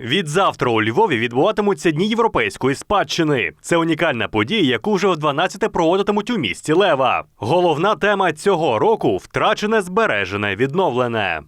Відзавтра у Львові відбуватимуться дні європейської спадщини. Це унікальна подія, яку вже о 12 проводитимуть у місті Лева. Головна тема цього року втрачене, збережене, відновлене.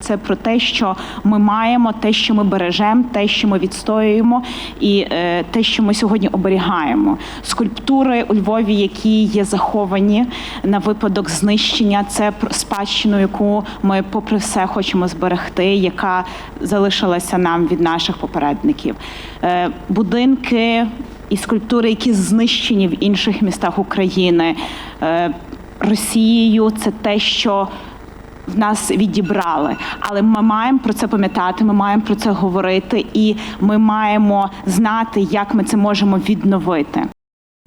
Це про те, що ми маємо, те, що ми бережемо, те, що ми відстоюємо, і е, те, що ми сьогодні оберігаємо. Скульптури у Львові, які є заховані на випадок знищення, це спадщину, яку ми, попри все, хочемо зберегти, яка залишилася нам від наших попередників. Е, будинки і скульптури, які знищені в інших містах України е, Росією, це те, що в нас відібрали. Але ми маємо про це пам'ятати, ми маємо про це говорити, і ми маємо знати, як ми це можемо відновити.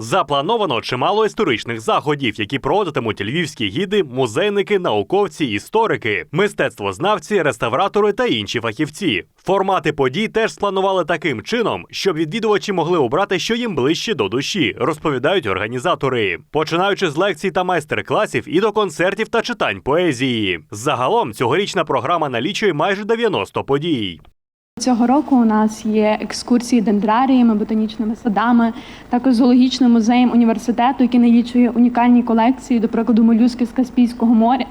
Заплановано чимало історичних заходів, які проводитимуть львівські гіди, музейники, науковці, історики, мистецтвознавці, реставратори та інші фахівці. Формати подій теж спланували таким чином, щоб відвідувачі могли обрати, що їм ближче до душі, розповідають організатори, починаючи з лекцій та майстер-класів і до концертів та читань поезії. Загалом цьогорічна програма налічує майже 90 подій. Цього року у нас є екскурсії дендраріями, ботанічними садами, також зоологічним музеєм університету, який налічує унікальні колекції, до прикладу, молюски з Каспійського моря.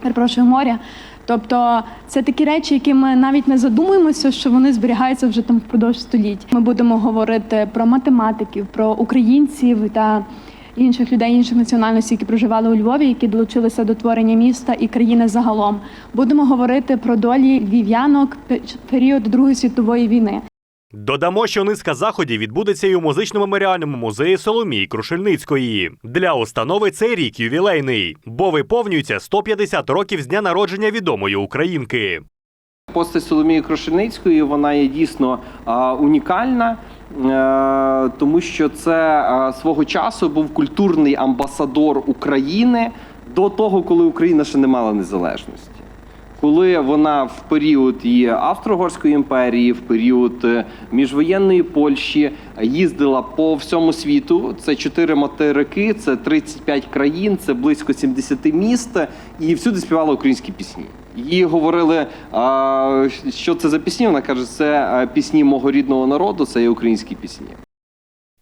Перепрошую, моря. Тобто це такі речі, які ми навіть не задумуємося, що вони зберігаються вже там впродовж століть. Ми будемо говорити про математиків, про українців та інших людей інших національностей, які проживали у Львові, які долучилися до творення міста і країни загалом. Будемо говорити про долі львів'янок період Другої світової війни. Додамо, що низка заходів відбудеться і у музично-меморіальному музеї Соломії Крушельницької. Для установи цей рік ювілейний, бо виповнюється 150 років з дня народження відомої українки. Постать Соломії Крошеницької вона є дійсно унікальна, е, тому що це свого часу був культурний амбасадор України до того, коли Україна ще не мала незалежності. Коли вона в період її Австро-Угорської імперії, в період е, міжвоєнної Польщі їздила по всьому світу. Це чотири материки, це 35 країн, це близько 70 міст, і всюди співала українські пісні. Їй говорили, що це за пісні. Вона каже, це е, пісні мого рідного народу, це є українські пісні.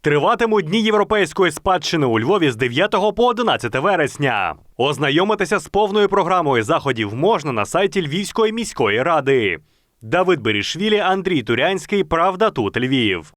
Триватимуть дні європейської спадщини у Львові з 9 по 11 вересня. Ознайомитися з повною програмою заходів можна на сайті Львівської міської ради. Давид Берішвілі, Андрій Турянський. Правда тут Львів.